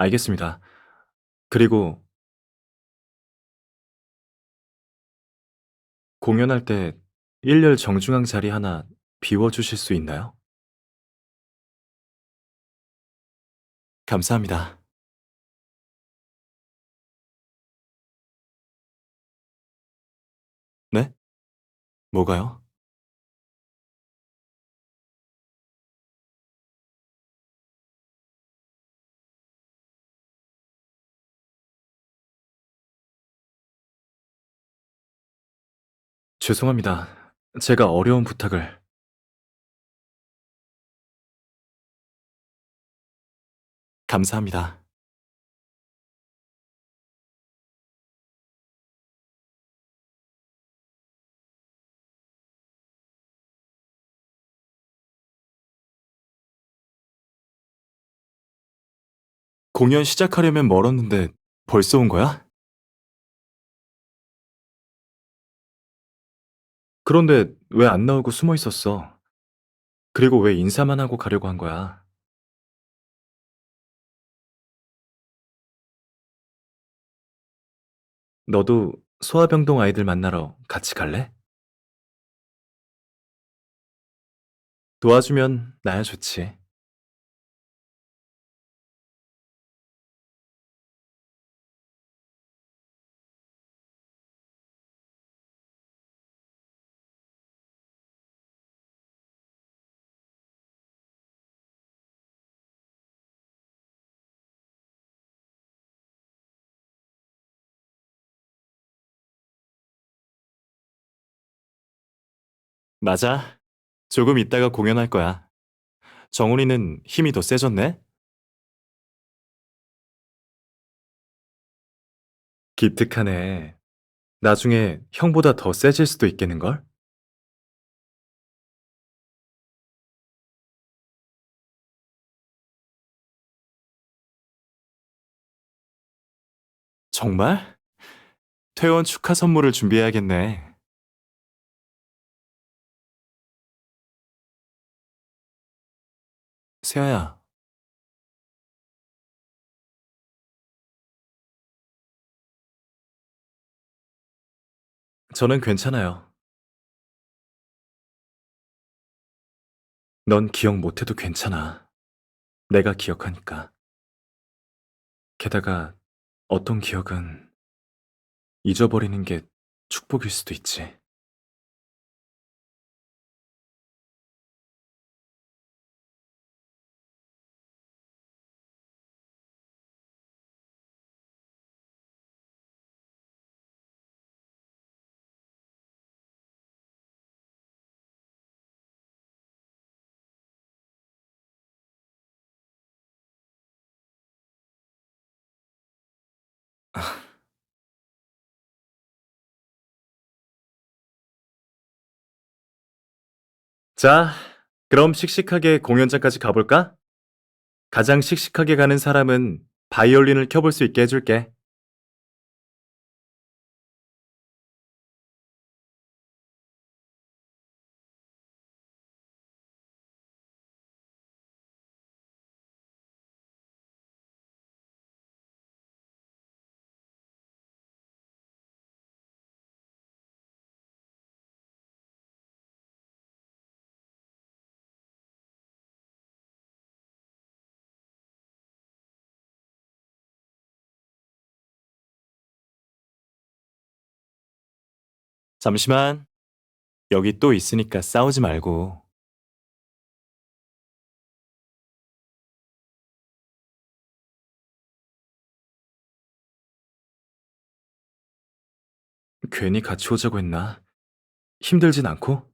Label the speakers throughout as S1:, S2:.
S1: 알겠습니다. 그리고 공연할 때 일렬 정중앙 자리 하나 비워 주실 수 있나요? 감사합니다. 네? 뭐가요? 죄송합니다. 제가 어려운 부탁을 감사합니다. 공연 시작하려면 멀었는데 벌써 온 거야? 그런데 왜 안 나오고 숨어 있었어? 그리고 왜 인사만 하고 가려고 한 거야? 너도 소아병동 아이들 만나러 같이 갈래? 도와주면 나야 좋지. 맞아. 조금 있다가 공연할 거야. 정훈이는 힘이 더 세졌네? 기특하네. 나중에 형보다 더 세질 수도 있겠는걸? 정말? 퇴원 축하 선물을 준비해야겠네. 세아야, 저는 괜찮아요. 넌 기억 못해도 괜찮아. 내가 기억하니까. 게다가 어떤 기억은 잊어버리는 게 축복일 수도 있지. 자, 그럼 씩씩하게 공연장까지 가볼까? 가장 씩씩하게 가는 사람은 바이올린을 켜볼 수 있게 해줄게. 잠시만. 여기 또 있으니까 싸우지 말고. 괜히 같이 오자고 했나? 힘들진 않고?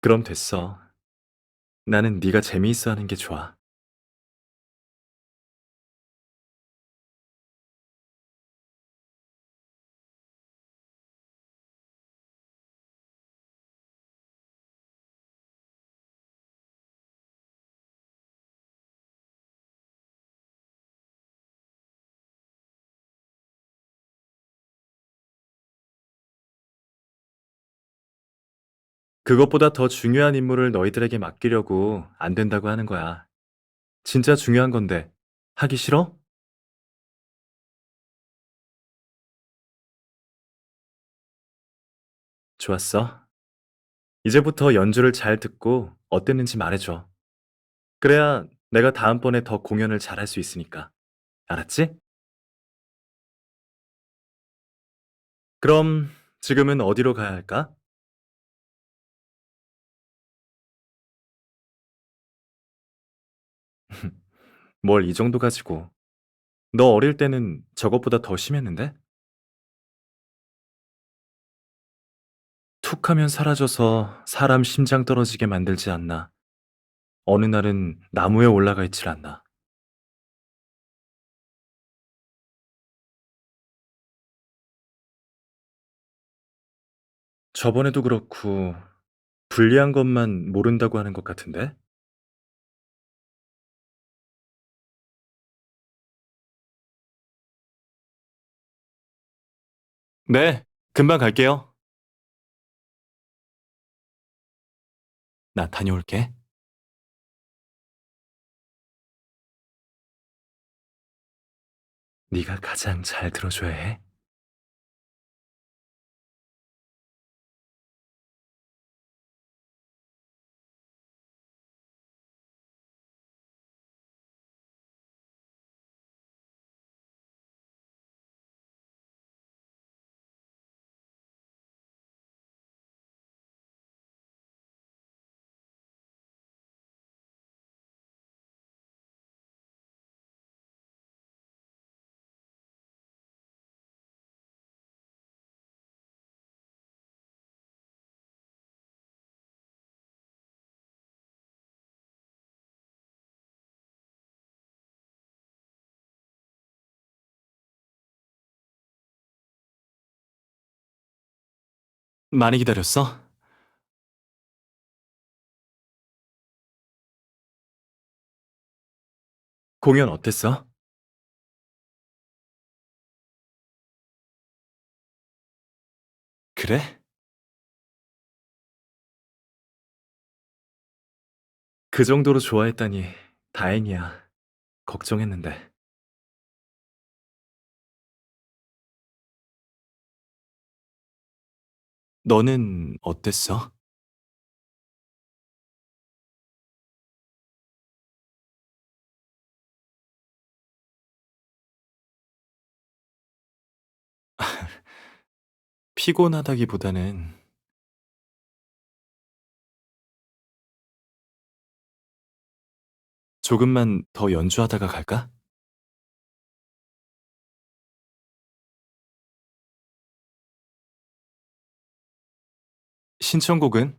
S1: 그럼 됐어. 나는 네가 재미있어 하는 게 좋아. 그것보다 더 중요한 임무를 너희들에게 맡기려고 안 된다고 하는 거야. 진짜 중요한 건데 하기 싫어? 좋았어. 이제부터 연주를 잘 듣고 어땠는지 말해줘. 그래야 내가 다음번에 더 공연을 잘할 수 있으니까. 알았지? 그럼 지금은 어디로 가야 할까? 뭘 이 정도 가지고. 너 어릴 때는 저것보다 더 심했는데? 툭 하면 사라져서 사람 심장 떨어지게 만들지 않나. 어느 날은 나무에 올라가 있질 않나. 저번에도 그렇고 불리한 것만 모른다고 하는 것 같은데? 네, 금방 갈게요. 나 다녀올게. 네가 가장 잘 들어줘야 해. 많이 기다렸어? 공연 어땠어? 그래? 그 정도로 좋아했다니 다행이야. 걱정했는데. 너는 어땠어? 피곤하다기보다는 조금만 더 연주하다가 갈까? 신청곡은?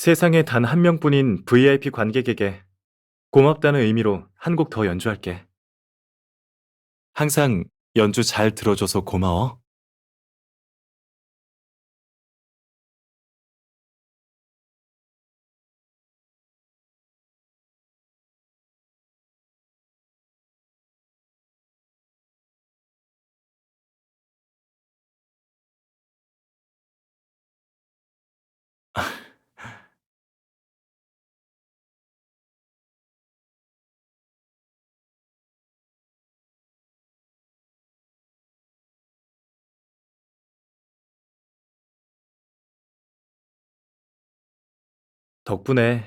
S1: 세상에 단 한 명뿐인 VIP 관객에게 고맙다는 의미로 한 곡 더 연주할게. 항상 연주 잘 들어줘서 고마워. 덕분에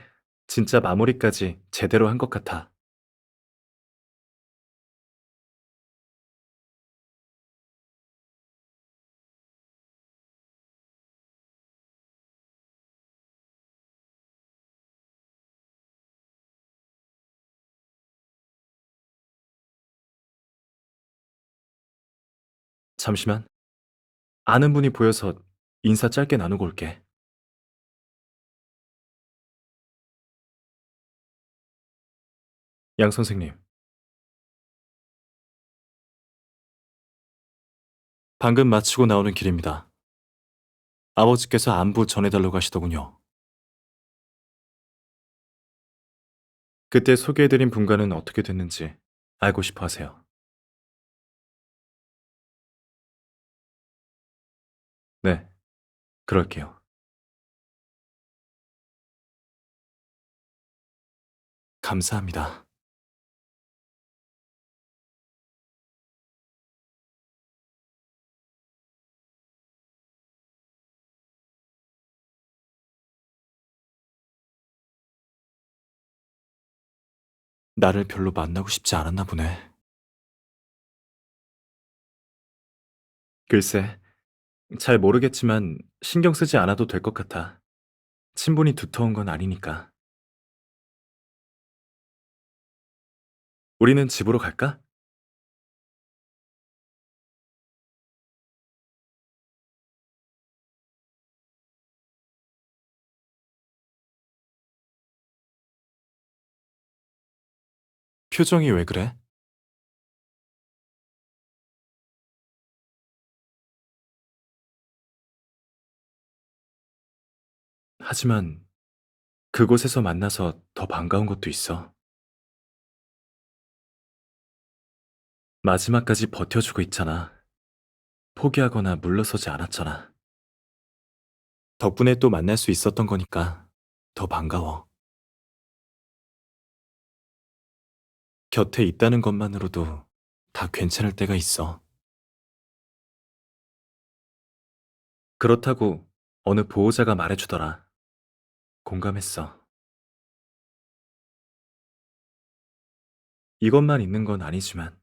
S1: 진짜 마무리까지 제대로 한 것 같아. 잠시만. 아는 분이 보여서 인사 짧게 나누고 올게. 양 선생님. 방금 마치고 나오는 길입니다. 아버지께서 안부 전해달라고 하시더군요. 그때 소개해드린 분과는 어떻게 됐는지 알고 싶어 하세요. 네, 그럴게요. 감사합니다. 나를 별로 만나고 싶지 않았나 보네. 글쎄, 잘 모르겠지만 신경 쓰지 않아도 될 것 같아. 친분이 두터운 건 아니니까. 우리는 집으로 갈까? 표정이 왜 그래? 하지만 그곳에서 만나서 더 반가운 것도 있어. 마지막까지 버텨주고 있잖아. 포기하거나 물러서지 않았잖아. 덕분에 또 만날 수 있었던 거니까 더 반가워. 곁에 있다는 것만으로도 다 괜찮을 때가 있어. 그렇다고 어느 보호자가 말해주더라. 공감했어. 이것만 있는 건 아니지만,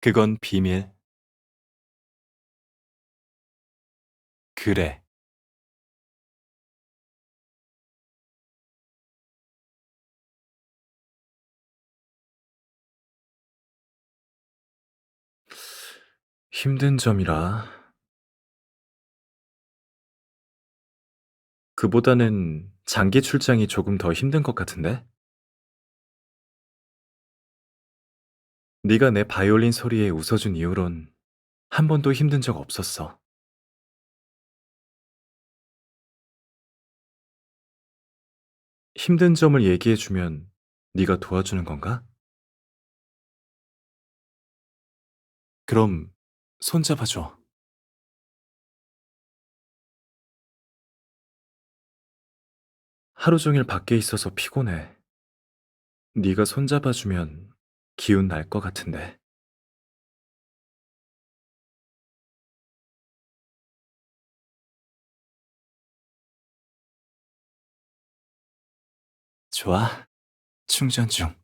S1: 그건 비밀. 그래. 힘든 점이라. 그보다는 장기 출장이 조금 더 힘든 것 같은데? 네가 내 바이올린 소리에 웃어준 이후론 한 번도 힘든 적 없었어. 힘든 점을 얘기해주면 네가 도와주는 건가? 그럼 손잡아줘. 하루 종일 밖에 있어서 피곤해. 네가 손잡아주면 기운 날 것 같은데. 좋아. 충전 중.